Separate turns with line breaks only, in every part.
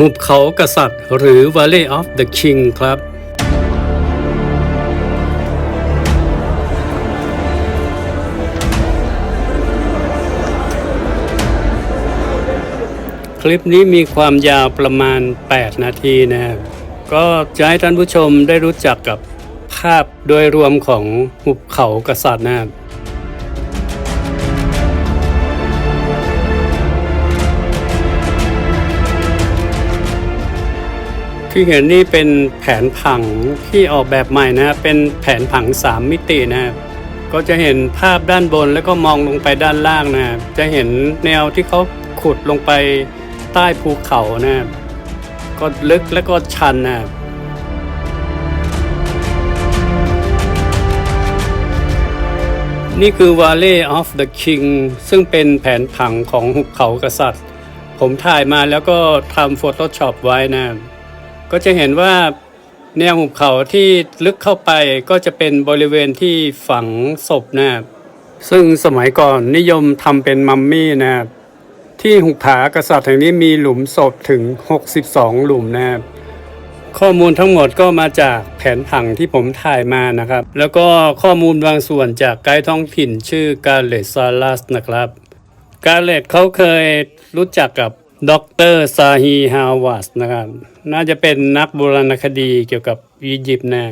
หุบเขากษัตริย์ หรือ Valley of the King ครับคลิปนี้มีความยาวประมาณ 8 นาทีนะครับก็จะให้ท่านผู้ชมได้รู้จักกับภาพโดยรวมของหุบเขากษัตริย์นะครับ ที่เห็นนี่เป็นแผนผังที่ออกแบบใหม่นะครับเป็นแผนผัง 3 มิตินะครับก็จะเห็นภาพด้านบนแล้วก็มองลงไปด้านล่างนะจะเห็นแนวที่เขาขุดลงไปใต้ภูเขานะครับก็ลึกแล้วก็ชันนะครับนี่คือ Valley of the King ซึ่งเป็นแผนผังของหุบเขากษัตริย์ ผมถ่ายมาแล้วก็ทำ Photoshop ไว้นะครับ ก็จะเห็นว่าแนวหุบเขาที่ลึกเข้าไปก็จะเป็นบริเวณที่ฝังศพนะครับซึ่งสมัยก่อนนิยมทำเป็นมัมมี่นะครับที่หุบผากษัตริย์แห่งนี้มีหลุมศพถึง 62 หลุมนะครับข้อมูลทั้งหมดก็มาจากแผนผังที่ผมถ่ายมานะครับ แล้วก็ข้อมูลบางส่วนจากไกด์ท้องถิ่นชื่อกาเลตซาลัสนะครับ กาเลตเขาเคยรู้จักกับ ดรซาฮีฮาวาสนะครับ น่าจะเป็นนักโบราณคดีเกี่ยวกับอียิปต์นะ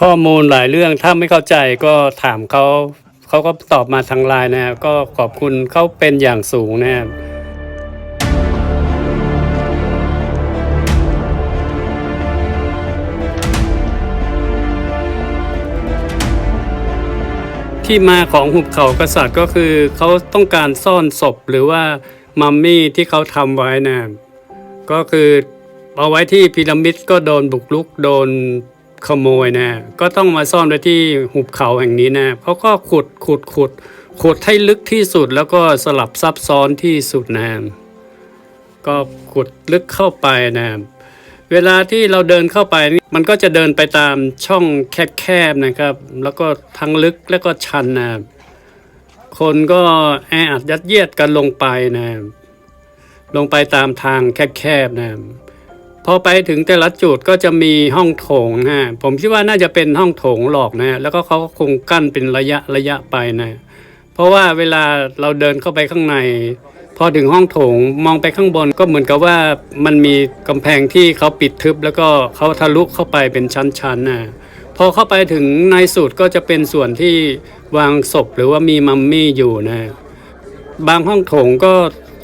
ข้อมูลหลายเรื่องถ้าไม่เข้าใจก็ถามเขา เขาก็ตอบมาทางไลน์นะครับก็ขอบคุณเขาเป็นอย่างสูงนะครับที่มาของหุบเขากษัตริย์ก็คือเขาต้องการซ่อนศพหรือว่า มัมมี่ที่เขาทำไว้นะก็คือเอาไว้ที่พีระมิดก็โดนบุกรุกโดนขโมยนะ ก็ต้องมาซ่อนไว้ที่หุบเขาแห่งนี้นะเขาก็ขุดขุดขุดขุดให้ลึกที่สุดแล้วก็สลับซับซ้อนที่สุดนะก็ขุดลึกเข้าไปนะเวลาที่เราเดินเข้าไปนี่มันก็จะเดินไปตามช่องแคบๆนะครับ แล้วก็ทั้งลึกแล้วก็ชันนะ คนก็แออัดยัดเยียดกันลงไปนะลงไปตามทางแคบๆนะพอไปถึงแต่ละจุดก็จะมีห้องโถงนะฮะผมคิดว่าน่าจะเป็นห้องโถงหลอกนะแล้วก็เขาก็คงกั้นเป็นระยะระยะไปนะเพราะว่าเวลาเราเดินเข้าไปข้างใน พอถึงห้องโถงมองไปข้างบนก็เหมือนกับว่ามันมีกำแพงที่เขาปิดทึบ แล้วก็เขาทะลุเข้าไปเป็นชั้นๆนะ อเข้าไปถึงในสุดก็จะเป็นส่วนที่วางศพหรือว่ามีมัมมี่อยู่นะ บางห้องโถงก็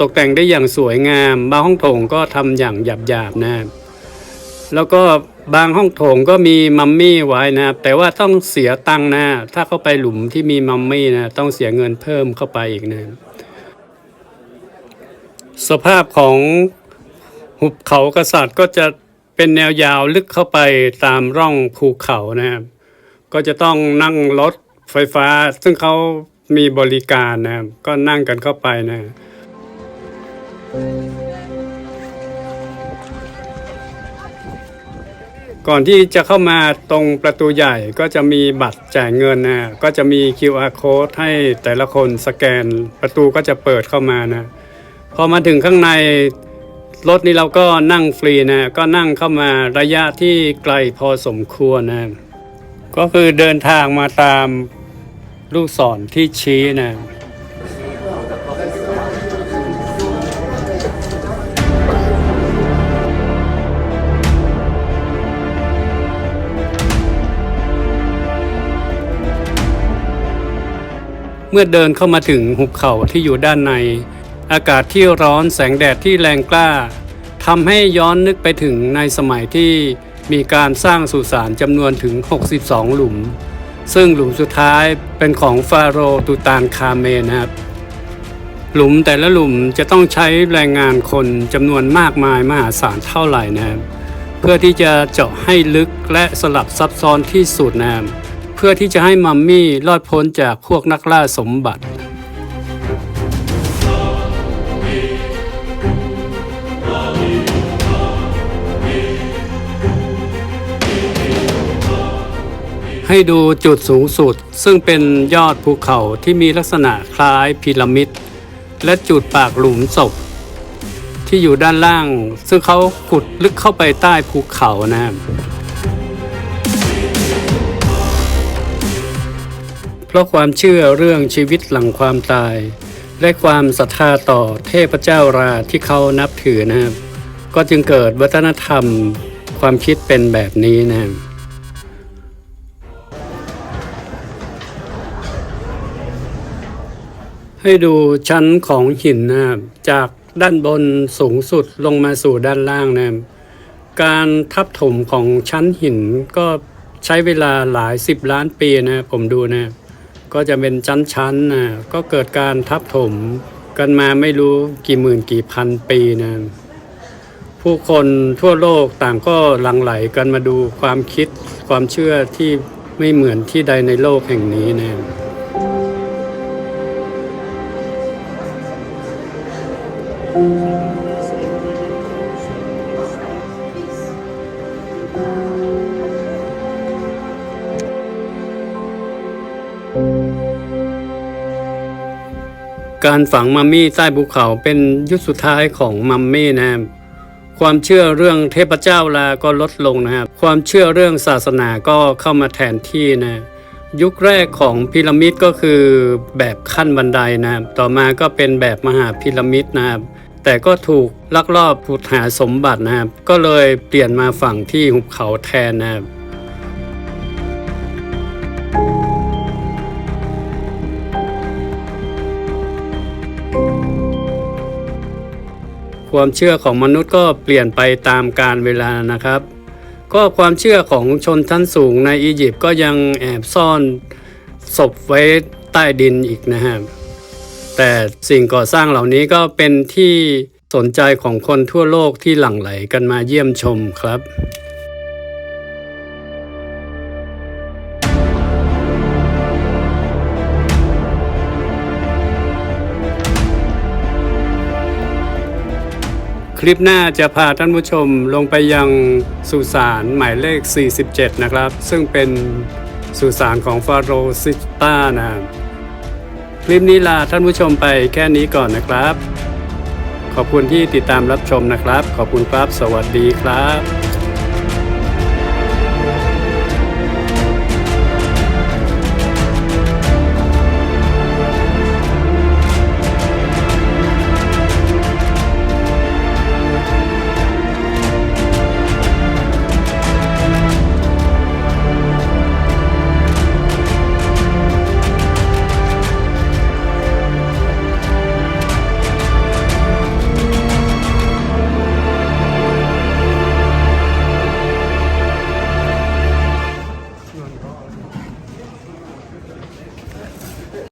ตกแต่งได้อย่างสวยงาม บางห้องโถงก็ทำอย่างหยาบๆนะ แล้วก็บางห้องโถงก็มีมัมมี่ไว้นะ แต่ว่าต้องเสียตังค์นะ ถ้าเข้าไปหลุมที่มีมัมมี่นะ ต้องเสียเงินเพิ่มเข้าไปอีกนะ สภาพของหุบเขากษัตริย์ก็จะ เป็นแนวยาวลึกเข้าไปตามร่องภูเขานะครับ ก็จะต้องนั่งรถไฟฟ้า ซึ่งเขามีบริการนะครับ ก็นั่งกันเข้าไปนะก่อนที่จะเข้ามาตรงประตูใหญ่ก็จะมีบัตรจ่ายเงินนะก็จะมี QR code ให้แต่ละคนสแกนประตูก็จะเปิดเข้ามานะ พอมาถึงข้างใน รถนี้เราก็นั่งฟรีนะก็นั่งเข้ามาระยะที่ไกลพอสมควรนะก็คือเดินทางมาตามลูกศรที่ชี้นะเมื่อเดินเข้ามาถึงหุบเขาที่อยู่ด้านใน อากาศที่ร้อนแสงแดดที่แรงกล้าทำให้ย้อนนึกไปถึงในสมัยที่มีการสร้างสุสานจำนวนถึง 62 หลุม ซึ่งหลุมสุดท้ายเป็นของฟาโรห์ตูตานคาเมนนะครับ หลุมแต่ละหลุมจะต้องใช้แรงงานคนจำนวนมากมายมหาศาลเท่าไหร่นะครับเพื่อที่จะเจาะให้ลึกและสลับซับซ้อนที่สุดนะครับเพื่อที่จะให้มัมมี่รอดพ้นจากพวกนักล่าสมบัติ ให้ดูจุดสูงสุด ซึ่งเป็นยอดภูเขาที่มีลักษณะคล้ายพีระมิด และจุดปากหลุมศพ ที่อยู่ด้านล่าง ซึ่งเขาขุดลึกเข้าไปใต้ภูเขานะครับเพราะความเชื่อเรื่องชีวิตหลังความตาย และความศรัทธาต่อเทพเจ้าราที่เขานับถือนะครับ ก็จึงเกิดวัฒนธรรมความคิดเป็นแบบนี้นะครับ ให้ดูชั้นของหินนะครับจากด้านบนสูงสุดลงมาสู่ด้านล่างนะการทับถมของชั้นหินก็ใช้เวลาหลายสิบล้านปีนะผมดูนะก็จะเป็นชั้นๆนะก็เกิดการทับถมกันมาไม่รู้กี่หมื่นกี่พันปีนะผู้คนทั่วโลกต่างก็หลั่งไหลกันมาดูความคิดความเชื่อที่ไม่เหมือนที่ใดในโลกแห่งนี้นะ การฝังมัมมี่ใต้ภูเขาเป็นยุคสุดท้ายของมัมมี่นะครับความเชื่อเรื่องเทพเจ้าลาก็ลดลงนะครับความเชื่อเรื่องศาสนาก็เข้ามาแทนที่นะยุคแรกของพีระมิดก็คือแบบขั้นบันไดนะครับต่อมาก็เป็นแบบมหาพีระมิดนะครับ แต่ก็ถูกลักลอบขุดหาสมบัตินะครับ ก็เลยเปลี่ยนมาฝั่งที่หุบเขาแทนนะครับความเชื่อของมนุษย์ก็เปลี่ยนไปตามกาลเวลานะครับ ก็ความเชื่อของชนชั้นสูงในอียิปต์ก็ยังแอบซ่อนศพไว้ใต้ดินอีกนะครับ แต่สิ่งก่อสร้างเหล่านี้ก็เป็นที่สนใจของคนทั่วโลกที่หลั่งไหลกันมาเยี่ยมชมครับคลิปหน้าจะพาท่านผู้ชมลงไปยังสุสานหมายเลข 47 นะครับ ซึ่งเป็นสุสานของฟาโรซิสตานะครับ ลิปนี้ลาท่านผู้ชมไปแค่นี้ก่อนนะครับ ขอบคุณที่ติดตามรับชมนะครับ ขอบคุณครับ สวัสดีครับ